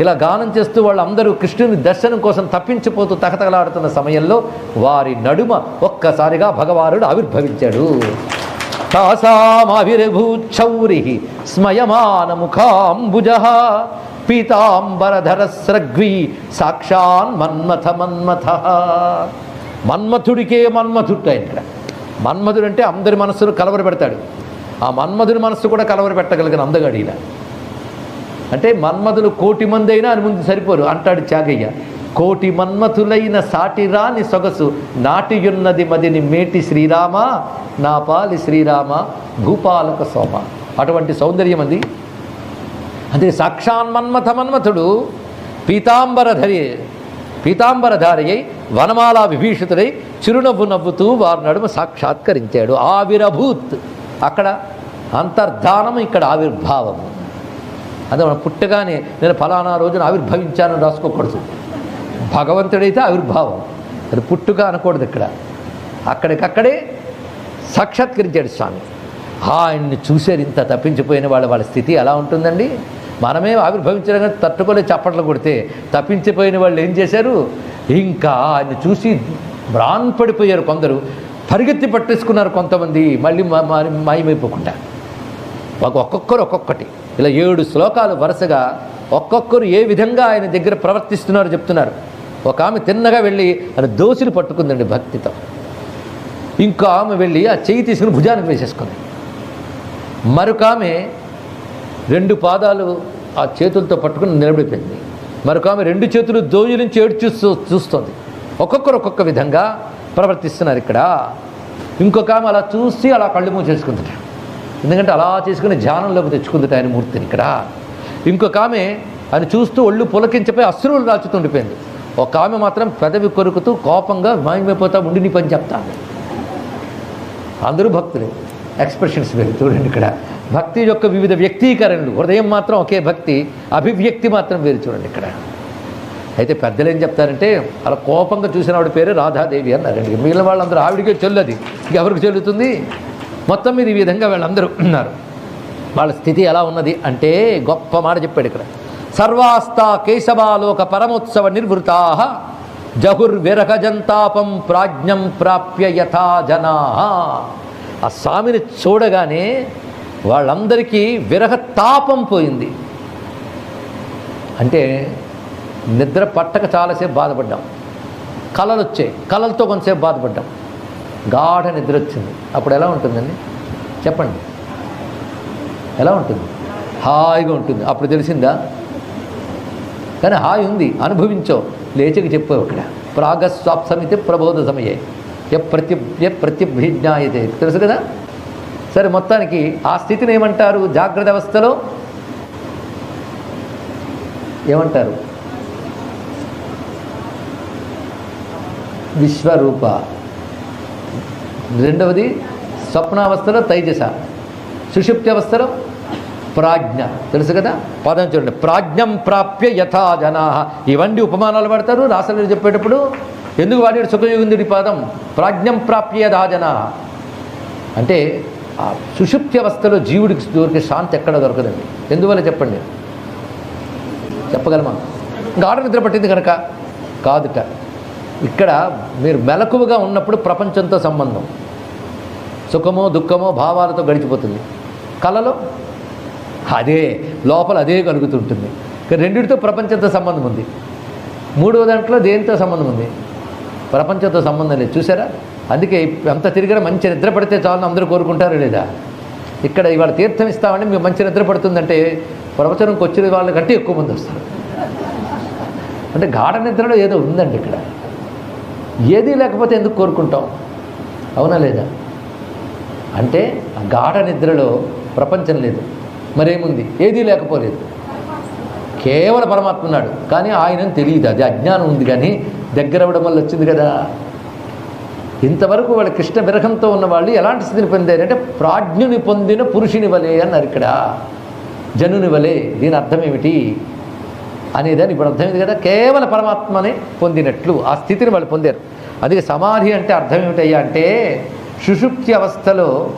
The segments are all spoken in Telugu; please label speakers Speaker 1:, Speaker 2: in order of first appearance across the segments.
Speaker 1: ఇలా గానం చేస్తూ వాళ్ళందరూ కృష్ణుని దర్శనం కోసం తప్పించిపోతూ తకతకలాడుతున్న సమయంలో వారి నడుమ ఒక్కసారిగా భగవానుడు ఆవిర్భవించాడు. తాసామావిర్భూచౌరి స్మయమాన ముఖాంబుజ పీతాంబరధర స్రగ్వి సాక్షాన్ మన్మథ మన్మథ. మన్మథుడికే మన్మథుడు ఆయన ఇక్కడ. మన్మధుడు అంటే అందరి మనస్సును కలవరపెడతాడు. ఆ మన్మధుడి మనస్సు కూడా కలవరపెట్టగలిగిన అందగాడు ఈయన. అంటే మన్మధులు కోటి మంది అయినా అని ముందు సరిపోరు. అంటాడు చాగయ్య కోటి మన్మథులైన సాటిరాని సొగసు నాటియున్నది మదిని మేటి శ్రీరామ నా పాలి శ్రీరామ భూపాలక సోమ. అటువంటి సౌందర్యం అది. అదే సాక్షాన్ మన్మథ మన్మథుడు పీతాంబరధరి పీతాంబరధారి అయి వనమాల విభీషితుడై చిరునవ్వు నవ్వుతూ వారి నడుమ సాక్షాత్కరించాడు. ఆవిరభూత్ అక్కడ అంతర్ధానం ఇక్కడ ఆవిర్భావము అదే మనం పుట్టగానే నేను ఫలానా రోజున ఆవిర్భవించానని రాసుకోకూడదు. భగవంతుడైతే ఆవిర్భావం. అది పుట్టుక అనకూడదు ఇక్కడ. అక్కడికక్కడే సాక్షాత్కరించాడు స్వామి. ఆయన్ని చూశారు ఇంత తప్పించిపోయిన వాళ్ళ వాళ్ళ స్థితి ఎలా ఉంటుందండి? మనమే ఆవిర్భవించడం కానీ తట్టుకోలే చప్పట్లు కొడితే తప్పించిపోయిన వాళ్ళు ఏం చేశారు? ఇంకా ఆయన్ని చూసి పడిపోయారు కొందరు. పరిగెత్తి పట్టేసుకున్నారు కొంతమంది. మళ్ళీ మా- మాయమైపోకుండా. ఒక్కొక్కరు ఒక్కొక్కటి. ఇలా ఏడు శ్లోకాలు వరుసగా ఒక్కొక్కరు ఏ విధంగా ఆయన దగ్గర ప్రవర్తిస్తున్నారో చెప్తున్నారు. ఒక ఆమె తిన్నగా వెళ్ళి ఆయన దోసులు పట్టుకుందండి భక్తితో. ఇంకో ఆమె వెళ్ళి ఆ చెయ్యి తీసుకుని భుజానికి వేసేసుకుంది. మరొక ఆమె రెండు పాదాలు ఆ చేతులతో పట్టుకుని నిలబడిపోయింది. మరొక ఆమె రెండు చేతులు దోజు నుంచి ఏడు చూస్తూ చూస్తుంది. ఒక్కొక్కరు ఒక్కొక్క విధంగా ప్రవర్తిస్తున్నారు ఇక్కడ. ఇంకొక ఆమె అలా చూసి అలా కళ్ళు మూసేసుకుందట ఎందుకంటే అలా చేసుకుని ధ్యానంలోకి తెచ్చుకుంది ఆయన మూర్తిని ఇక్కడ. ఇంకొక ఆమె ఆయన చూస్తూ ఒళ్ళు పులకించిపోయి అశ్రువులు రాచుతుండిపోయింది ఒక ఆమె మాత్రం పెదవి కొరుకుతూ కోపంగా మాయమైపోతా ఉండి నీ పని చెప్తాను అందరూ భక్తులే. ఎక్స్ప్రెషన్స్ వేరు చూడండి ఇక్కడ. భక్తి యొక్క వివిధ వ్యక్తీకరణలు. హృదయం మాత్రం ఒకే భక్తి అభివ్యక్తి మాత్రం వేరు చూడండి ఇక్కడ. అయితే పెద్దలు ఏం చెప్తారంటే అలా కోపంగా చూసిన ఆవిడ పేరు రాధాదేవి అన్నారండి మిగిలిన వాళ్ళందరూ ఆవిడికే చెల్లది. ఎవరికి చెల్లుతుంది? మొత్తం మీద ఈ విధంగా వీళ్ళందరూ ఉన్నారు. వాళ్ళ స్థితి ఎలా ఉన్నది అంటే గొప్ప మాట చెప్పాడు ఇక్కడ. సర్వాస్త కేశవాలోక పరమోత్సవ నిర్వృతా జహుర్విరహజంతాపం ప్రాజ్ఞం ప్రాప్య యథా జనా. ఆ స్వామిని చూడగానే వాళ్ళందరికీ విరహ తాపం పోయింది. అంటే నిద్ర పట్టక చాలాసేపు బాధపడ్డాం. కళలు వచ్చాయి కళలతో కొంతసేపు బాధపడ్డాం. గాఢ నిద్ర వచ్చింది అప్పుడు ఎలా ఉంటుందండి? చెప్పండి. ఎలా ఉంటుంది? హాయిగా ఉంటుంది. అప్పుడు తెలిసిందా? కానీ హాయి ఉంది. అనుభవించో. లేచికి చెప్పావు ఇక్కడ ప్రాగస్వాప్సమితి ప్రబోధ సమయే ఎ ప్రతి ఎ ప్రతిభిజ్ఞాయితే. తెలుసు కదా? సరే మొత్తానికి ఆ స్థితిని ఏమంటారు? జాగ్రత్త అవస్థలో? ఏమంటారు? విశ్వరూప. రెండవది స్వప్నావస్థలో తైజస సుషుప్తి అవస్థలో ప్రాజ్ఞ. తెలుసు కదా? పదం చూడండి. ప్రాజ్ఞం ప్రాప్య యథా జనా. ఇవన్నీ ఉపమానాలు పడతారు రాసలేరు చెప్పేటప్పుడు. ఎందుకు వాడాడు సుఖయోగిందుడి పాదం? ప్రాజ్ఞం ప్రాప్య యథా జనా. అంటే ఆ సుషుప్తి అవస్థలో జీవుడికి దొరికే శాంతి ఎక్కడ దొరకదండి? ఎందువల్ల చెప్పండి? చెప్పగలమా? గాఢ నిద్ర పట్టింది కనుక కాదుట. ఇక్కడ మీరు మెలకువగా ఉన్నప్పుడు ప్రపంచంతో సంబంధం. సుఖమో దుఃఖమో భావాలతో గడిచిపోతుంది. కళలో అదే లోపల అదే కలుగుతుంటుంది. రెండింటితో రెండిటితో ప్రపంచంతో సంబంధం ఉంది. మూడవ దాంట్లో దేనితో సంబంధం ఉంది? ప్రపంచంతో సంబంధం లేదు. చూసారా? అందుకే అంత తిరిగినా మంచి నిద్ర పడితే చాలు అందరూ కోరుకుంటారు లేదా? ఇక్కడ ఇవాళ తీర్థం ఇస్తామని మీకు మంచి నిద్ర పడుతుందంటే ప్రవచనంకి వచ్చిన వాళ్ళకంటే ఎక్కువ మంది వస్తారు. అంటే గాఢ నిద్రలో ఏదో ఉందండి ఇక్కడ. ఏది లేకపోతే ఎందుకు కోరుకుంటాం? అవునా లేదా? అంటే ఆ గాఢ నిద్రలో ప్రపంచం లేదు. మరేముంది? ఏదీ లేకపోలేదు. కేవల పరమాత్మ ఉన్నాడు. కానీ ఆయనని తెలియదు. అది అజ్ఞానం ఉంది కానీ దగ్గర అవ్వడం వల్ల వచ్చింది కదా. ఇంతవరకు వాళ్ళ కృష్ణ విరహంతో ఉన్న వాళ్ళు ఎలాంటి స్థితిని పొందారంటే ప్రాజ్ఞుని పొందిన పురుషుని వలే అన్నారు ఇక్కడ. జనుని వలే. దీని అర్థం ఏమిటి? అనేదాన్ని ఇప్పుడు అర్థమైంది కదా? కేవల పరమాత్మని పొందినట్లు ఆ స్థితిని వాళ్ళు పొందారు. అందుకే సమాధి అంటే అర్థం ఏమిటయ్యా అంటే సుషుప్తి అవస్థలో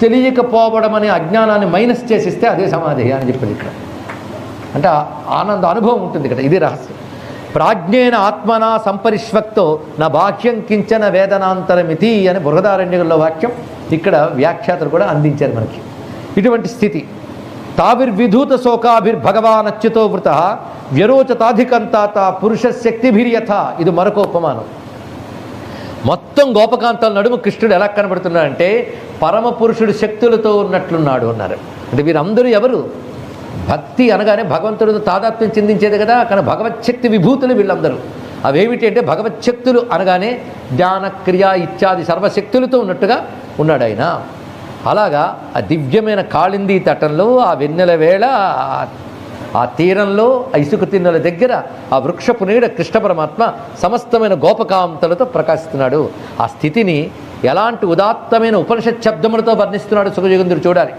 Speaker 1: తెలియకపోవడం అనే అజ్ఞానాన్ని మైనస్ చేసిస్తే అదే సమాధి అని చెప్పింది ఇక్కడ. అంటే ఆనంద అనుభవం ఉంటుంది ఇక్కడ ఇది రహస్యం. ప్రాజ్ఞేన ఆత్మనా సంపరిష్వక్తో నా బాహ్యం కించన వేదనాంతరమితి అని బృహదారణ్యంలో వాక్యం ఇక్కడ వ్యాఖ్యాతలు కూడా అందించారు మనకి. ఇటువంటి స్థితి. తావిర్విధూత శోకాభిర్భగవాన్ అచ్యుతో వృత వ్యరోచతాధికంతాత పురుష శక్తిభిర్యథ ఇది మరొక ఉపమానం మొత్తం గోపకాంతాల నడుము కృష్ణుడు ఎలా కనబడుతున్నాడంటే పరమ పురుషుడు శక్తులతో ఉన్నట్లున్నాడు అన్నారు. అంటే వీరందరూ ఎవరు? భక్తి అనగానే భగవంతుడితో తాదాత్మ్యం చెందించేది కదా కానీ భగవచ్చక్తి విభూతులు వీళ్ళందరూ. అవేమిటి అంటే భగవచ్చక్తులు అనగానే ధ్యాన క్రియ ఇత్యాది సర్వశక్తులతో ఉన్నట్టుగా ఉన్నాడు ఆయన అలాగా ఆ దివ్యమైన కాళింది తటంలో ఆ వెన్నెల వేళ ఆ- తీరంలో ఆ ఇసుక తిన్నెల దగ్గర ఆ వృక్షపు నీడ కృష్ణ పరమాత్మ సమస్తమైన గోపకాంతలతో ప్రకాశిస్తున్నాడు. ఆ స్థితిని ఎలాంటి ఉదాత్తమైన ఉపనిషత్ శబ్దములతో వర్ణిస్తున్నాడు సుఖజగంధుడు చూడాలి.